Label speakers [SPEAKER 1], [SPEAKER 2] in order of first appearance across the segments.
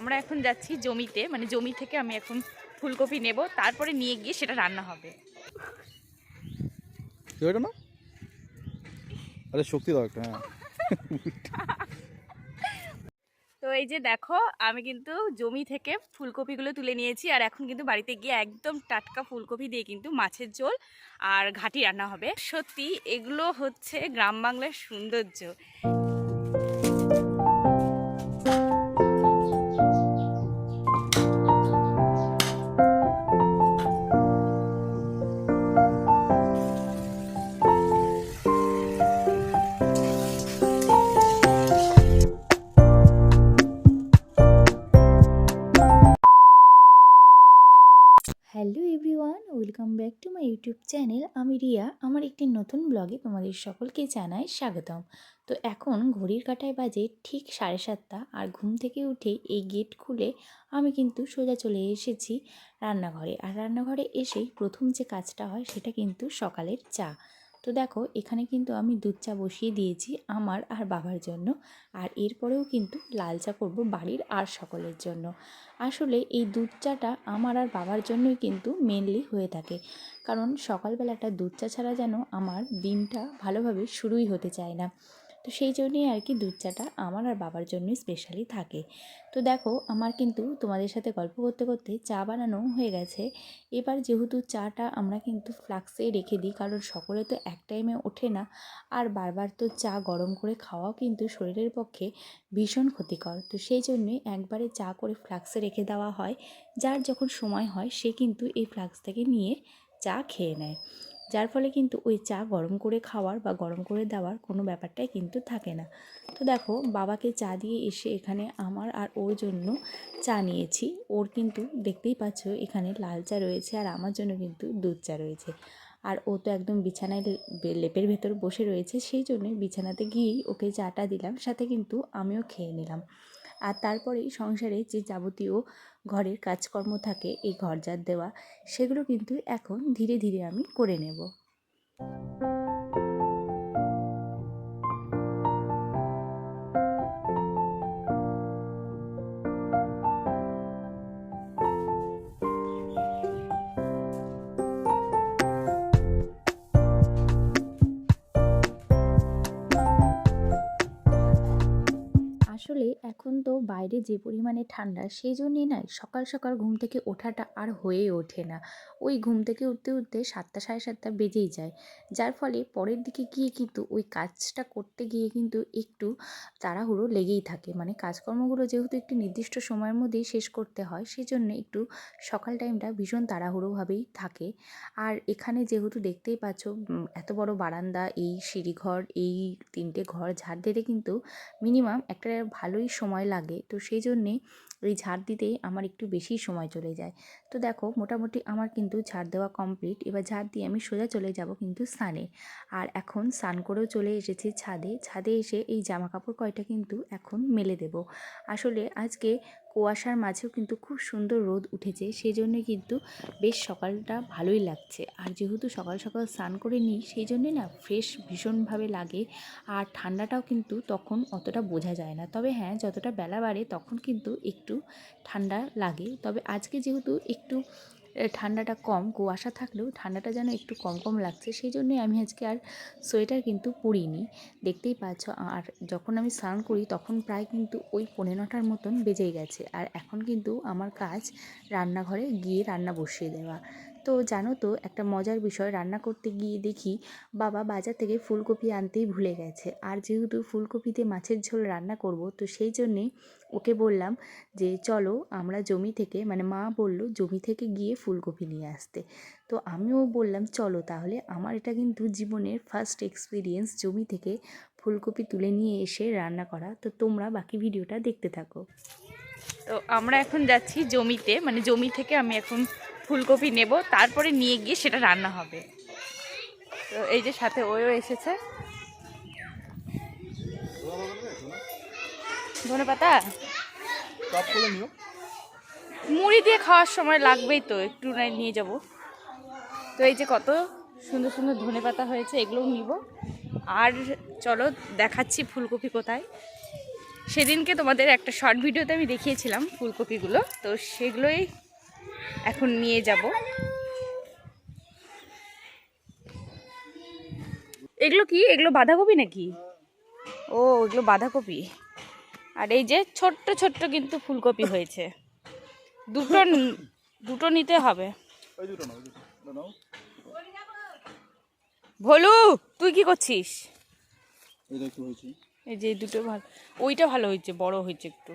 [SPEAKER 1] আমরা এখন যাচ্ছি জমিতে মানে জমি থেকে আমি এখন ফুলকপি নেব তারপরে নিয়ে গিয়ে সেটা রান্না হবে।
[SPEAKER 2] আরে শক্তি দাও একটা হ্যাঁ।
[SPEAKER 1] তো এই যে দেখো আমি কিন্তু জমি থেকে ফুলকপিগুলো তুলে নিয়েছি আর এখন কিন্তু বাড়িতে গিয়ে একদম টাটকা ফুলকপি দিয়ে কিন্তু মাছের ঝোল আর ঘাটি রান্না হবে। সত্যি এগুলো হচ্ছে গ্রাম বাংলার সৌন্দর্য।
[SPEAKER 3] ইউটিউব চ্যানেল আমি রিয়া। আমার একটি নতুন ব্লগে তোমাদের সকলকে জানাই স্বাগতম। তো এখন ঘড়ির কাঁটায় বাজে ঠিক সাড়ে সাতটা আর ঘুম থেকে উঠে এই গেট খুলে আমি কিন্তু সোজা চলে এসেছি রান্নাঘরে। আর রান্নাঘরে এসেই প্রথম যে কাজটা হয় সেটা কিন্তু সকালের চা। তো দেখো, এখানে কিন্তু আমি দুধ চা বসিয়ে দিয়েছি আমার আর বাবার জন্য। আর এরপরেও কিন্তু লাল চা করব বাড়ির আর সকলের জন্য। আসলে এই দুধ চাটা আমার আর বাবার জন্যই কিন্তু মেনলি হয়ে থাকে। কারণ সকালবেলাটা দুধ চা ছাড়া যেন আমার দিনটা ভালোভাবে শুরুই হতে চায় না। তো সেই জন্যই আর কি দুধ চাটা আমার আর বাবার জন্যই স্পেশালি থাকে। তো দেখো, আমার কিন্তু তোমাদের সাথে গল্প করতে করতে চা বানানো হয়ে গেছে। এবার যেহেতু চাটা আমরা কিন্তু ফ্লাক্সে রেখে দিই, কারণ সকলে তো এক টাইমে ওঠে না, আর বারবার তো চা গরম করে খাওয়াও কিন্তু শরীরের পক্ষে ভীষণ ক্ষতিকর। তো সেই জন্যে একবারে চা করে ফ্লাক্সে রেখে দেওয়া হয়। যার যখন সময় হয়, সে কিন্তু এই ফ্লাক্স থেকে নিয়ে চা খেয়ে নেয়। যার ফলে কিন্তু ওই চা গরম করে খাওয়ার বা গরম করে দেওয়ার কোনো ব্যাপারটাই কিন্তু থাকে না। তো দেখো, বাবাকে চা দিয়ে এসে এখানে আমার আর ওর জন্য চা নিয়েছি। ওর কিন্তু দেখতেই পাচ্ছ এখানে লাল চা রয়েছে আর আমার জন্য কিন্তু দুধ চা রয়েছে। আর ও তো একদম বিছানায় লেপের ভেতর বসে রয়েছে। সেই জন্যই বিছানাতে গিয়েই ওকে চাটা দিলাম, সাথে কিন্তু আমিও খেয়ে নিলাম। আর তারপরেই সংসারে যে যাবতীয় ঘরের কাজকর্ম থাকে, এই ঘর যার দেওয়া, সেগুলো কিন্তু এখন ধীরে ধীরে আমি করে নেব। বাইরে যে পরিমাণে ঠান্ডা, সেই জন্যই না সকাল সকাল ঘুম থেকে ওঠাটা আর হয়ে ওঠে না। ওই ঘুম থেকে উঠতে উঠতে সাতটা, সাড়ে সাতটা বেজেই যায়। যার ফলে পরের দিকে গিয়ে কিন্তু ওই কাজটা করতে গিয়ে কিন্তু একটু তাড়াহুড়ো লেগেই থাকে। মানে কাজকর্মগুলো যেহেতু একটি নির্দিষ্ট সময়ের মধ্যেই শেষ করতে হয়, সেই জন্য একটু সকাল টাইমটা ভীষণ তাড়াহুড়োভাবেই থাকে। আর এখানে যেহেতু দেখতেই পাচ্ছ এত বড় বারান্দা, এই সিঁড়িঘর, এই তিনটে ঘর, ঝাড় দিতে কিন্তু মিনিমাম একটা ভালোই সময় লাগে। তো সেই জন্যে ওই ঝাড় দিতেই আমার একটু বেশি সময় চলে যায়। তো দেখো, মোটামুটি আমার কিন্তু ঝাড় দেওয়া কমপ্লিট এবার ঝাড় দিয়ে আমি সোজা চলে যাব কিন্তু স্নানে। আর এখন স্নান করেও চলে এসেছি ছাদে। ছাদে এসে এই জামা কাপড় কয়টা কিন্তু এখন মেলে দেব। আসলে আজকে কুয়াশার মাঝেও কিন্তু খুব সুন্দর রোদ উঠেছে সেই জন্য কিন্তু বেশ সকালটা ভালোই লাগছে। আর যেহেতু সকাল সকাল স্নান করে নিই সেই জন্যে না ফ্রেশ ভীষণভাবে লাগে আর ঠান্ডাটাও কিন্তু তখন অতটা বোঝা যায় না। তবে হ্যাঁ যতটা বেলা বাড়ে তখন কিন্তু একটু ঠান্ডা লাগে। তবে আজকে যেহেতু একটু ঠান্ডাটা কম, কুয়াশা থাকলেও ঠান্ডাটা যেন একটু কম কম লাগছে, সেই জন্যই আমি আজকে আর সোয়েটার কিন্তু পরিনি। দেখতেই পাচ্ছ আর যখন আমি স্নান করি তখন প্রায় কিন্তু ওই পৌনে নটার মতন বেজেই গেছে। আর এখন কিন্তু আমার কাজ রান্নাঘরে গিয়ে রান্না বসিয়ে দেওয়া। তো জানো তো, একটা মজার বিষয়, রান্না করতে গিয়ে দেখি বাবা বাজার থেকে ফুলকপি আনতেই ভুলে গেছে। আর যেহেতু ফুলকপিতে মাছের ঝোল রান্না করব, তো সেই জন্যে ওকে বললাম যে, চলো আমরা জমি থেকে মানে মা বলল, জমি থেকে গিয়ে ফুলকপি নিয়ে আসতে। তো আমিও বললাম, চলো তাহলে। আমার এটা কিন্তু জীবনের ফার্স্ট এক্সপিরিয়েন্স জমি থেকে ফুলকপি তুলে নিয়ে এসে রান্না করা। তো তোমরা বাকি ভিডিওটা দেখতে থাকো।
[SPEAKER 1] তো আমরা এখন যাচ্ছি জমিতে মানে জমি থেকে আমি এখন ফুলকপি নেব, তারপরে নিয়ে গিয়ে সেটা রান্না হবে। তো এই যে সাথে ওও এসেছে। ধনে পাতা মুড়ি দিয়ে খাওয়ার সময় লাগবেই তো, একটু নিয়ে যাব। তো এই যে কত সুন্দর সুন্দর ধনে পাতা হয়েছে, এগুলোও নিব। আর চলো দেখাচ্ছি ফুলকপি কোথায়। সেদিনকে তোমাদের একটা শর্ট ভিডিওতে আমি দেখিয়েছিলাম ফুলকপিগুলো, তো সেগুলোই এখন নিয়ে যাব। এগুলো কি? এগুলো বাঁধাকপি নাকি? ও এগুলো বাঁধাকপি। আর এই যে ছোট্ট ছোট্ট কিন্তু ফুলকপি হয়েছে। দুটো দুটো নিতে হবে। ভলু তুই কি করছিস? এই যে দুটো ভালো ওইটা ভালো হয়েছে বড় হয়েছে একটু।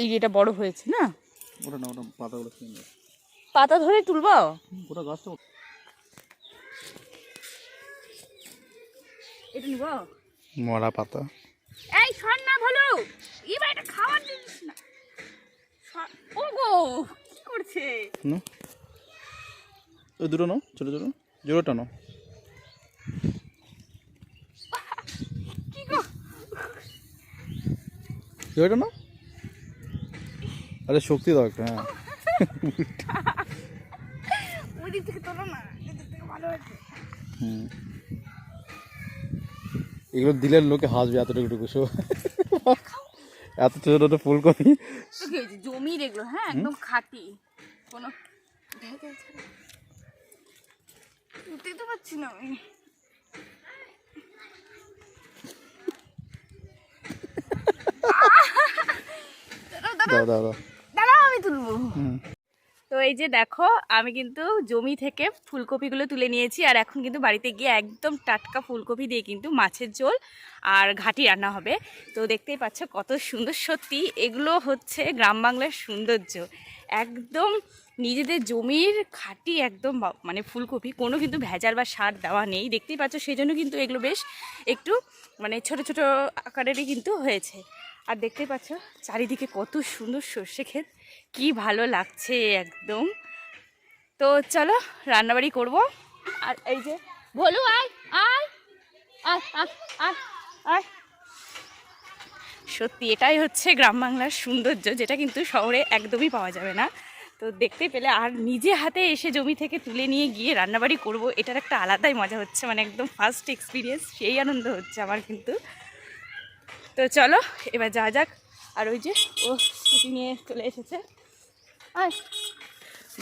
[SPEAKER 1] এই যে এটা বড় হয়েছে না?
[SPEAKER 2] ওটা না ওটা পাতাগুলো
[SPEAKER 1] পাতা ধরে তুলবো?
[SPEAKER 2] ওটা গাছটা
[SPEAKER 1] এটা নিব?
[SPEAKER 2] মরা পাতা।
[SPEAKER 1] এই শোন না ভলু এবার এটা খাওয়ার জিনিস না। শোন- ও গো কি করছে?
[SPEAKER 2] না। ওই দুটো নাও ছোটো ছোটো। জোড়োটা নাও।
[SPEAKER 1] কি গো?
[SPEAKER 2] নাও। আরে শক্তি দরকার হ্যাঁ।
[SPEAKER 1] ওই দিক থেকে তোলো না থেকে ভালো হয়েছে
[SPEAKER 2] হুম। এগুলো দিলে লোকে হাসবে এতটুকু টুকু সো। এত ছোটো ছোটো ফুলকপি
[SPEAKER 1] জমির এগুলো হ্যাঁ একদম খাঁটি কোনো ছাড়া। তো পারছি না আমি দাঁড়াও। আমি তুলবো তো এই যে দেখো আমি কিন্তু জমি থেকে ফুলকপিগুলো তুলে নিয়েছি আর এখন কিন্তু বাড়িতে গিয়ে একদম টাটকা ফুলকপি দিয়ে কিন্তু মাছের ঝোল আর ঘাটি রান্না হবে। তো দেখতেই পাচ্ছ কত সুন্দর সত্যি এগুলো হচ্ছে গ্রাম বাংলার সৌন্দর্য। একদম নিজেদের জমির খাঁটি একদম মানে ফুলকপি কোনো কিন্তু ভেজাল বা সার দেওয়া নেই। দেখতেই পাচ্ছ সেই জন্য কিন্তু এগুলো বেশ একটু মানে ছোট ছোট আকারেরই কিন্তু হয়েছে। আর দেখতেই পাচ্ছ চারিদিকে কত সুন্দর সর্ষে ক্ষেত। কি ভালো লাগছে একদম। তো চলো, রান্নাবাড়ি করব। আর এই যে বলু আয় আয় আয় আয় সত্যি, এটাই হচ্ছে গ্রাম বাংলার সৌন্দর্য, যেটা কিন্তু শহরে একদমই পাওয়া যাবে না। তো দেখতে পেলে আর নিজে হাতে এসে জমি থেকে তুলে নিয়ে গিয়ে রান্নাবাড়ি করব, এটার একটা আলাদাই মজা হচ্ছে মানে একদম ফার্স্ট এক্সপিরিয়েন্স সেই আনন্দ হচ্ছে আমার কিন্তু। তো চলো, এবার যা যাক। আর ওই যে, ও স্কুটি নিয়ে চলে এসেছে।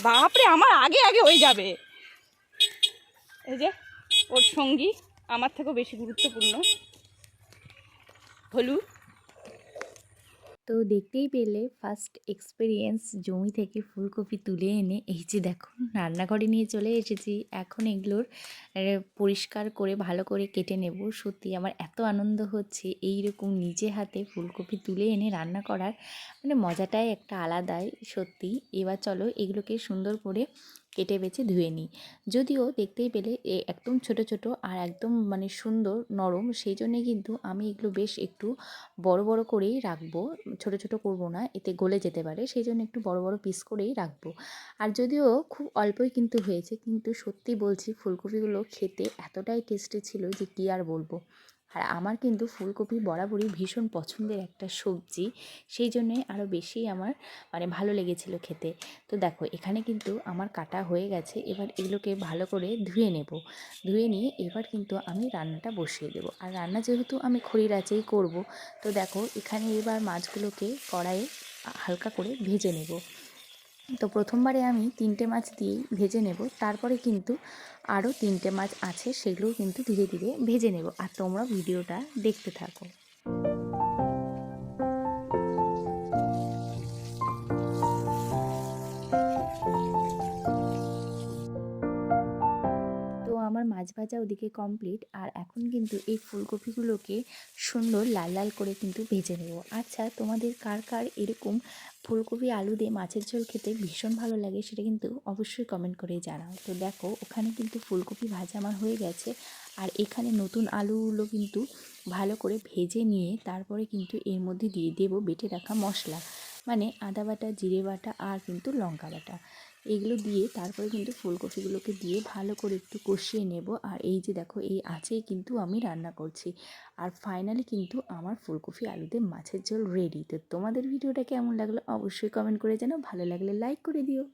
[SPEAKER 1] বাপরে, আমার আগে আগে হয়ে যাবে। এই যে, ওর সঙ্গী আমার থেকেও বেশি গুরুত্বপূর্ণ। হলু।
[SPEAKER 3] তো দেখতেই পেলে ফার্স্ট এক্সপিরিয়েন্স জমি থেকে ফুলকপি তুলে এনে, এই যে দেখো রান্নাঘরে নিয়ে চলে এসেছি। এখন এগুলোর পরিষ্কার করে, ভালো করে কেটে নেব। সত্যি আমার এত আনন্দ হচ্ছে এই রকম নিজে হাতে ফুলকপি তুলে এনে রান্না করার। মানে মজাটাই একটা আলাদাই, সত্যি। এবার চলো এগুলোকে সুন্দর করে কেটে বেছে ধুয়ে নিই। যদিও দেখতেই পেলে এ একদম ছোট ছোট আর একদম মানে সুন্দর নরম, সেই জন্যে কিন্তু আমি এগুলো বেশ একটু বড় বড় করেই রাখব। ছোট ছোট করব না, এতে গলে যেতে পারে, সেই জন্য একটু বড় বড় পিস করেই রাখব। আর যদিও খুব অল্পই কিন্তু হয়েছে, কিন্তু সত্যি বলছি ফুলকপিগুলো খেতে এতটাই টেস্টি ছিল যে কী আর বলব। আর আমার কিন্তু ফুলকপি বরাবরই ভীষণ পছন্দের একটা সবজি। সেই জন্যে আরও বেশি আমার মানে ভালো লেগেছিল খেতে। তো দেখো, এখানে কিন্তু আমার কাটা হয়ে গেছে। এবার এগুলোকে ভালো করে ধুয়ে নেব। ধুয়ে নিয়ে এবার কিন্তু আমি রান্নাটা বসিয়ে দেবো। আর রান্না যেহেতু আমি খড়ির আঁচেই করব, তো দেখো, এখানে এবার মাছগুলোকে কড়াইয়ে হালকা করে ভেজে নেব। তো প্রথমবারে আমি তিনটে মাছ দিয়েই ভেজে নেব। তারপরে কিন্তু আরও তিনটে মাছ আছে, সেগুলোও কিন্তু ধীরে ধীরে ভেজে নেব। আর তোমরা ভিডিওটা দেখতে থাকো। মাছ ভাজা ওদিকে কমপ্লিট আর এখন কিন্তু এই ফুলকপিগুলোকে সুন্দর লাল লাল করে কিন্তু ভেজে নেব। আচ্ছা তোমাদের কার কার এরকম ফুলকপি আলু দিয়ে মাছের ঝোল খেতে ভীষণ ভালো লাগে সেটা কিন্তু অবশ্যই কমেন্ট করে জানাও। তো দেখো, ওখানে কিন্তু ফুলকপি ভাজা আমার হয়ে গেছে, আর এখানে নতুন আলুগুলো কিন্তু ভালো করে ভেজে নিয়ে তারপরে কিন্তু এর মধ্যে দিয়ে দেবো বেটে রাখা মশলা মানে আদা বাটা, জিরে বাটা, আর কিন্তু লঙ্কা বাটা। এগুলো দিয়ে তারপরে কিন্তু ফুলকপিগুলোকে দিয়ে ভালো করে একটু কষিয়ে নেব। আর এই যে দেখো, এই আছেই কিন্তু আমি রান্না করছি। আর ফাইনালি কিন্তু আমার ফুলকপি আলুতে মাছের ঝোল রেডি তো তোমাদের ভিডিওটা কেমন লাগল অবশ্যই কমেন্ট করে জানাও। ভালো লাগলে লাইক করে দিও।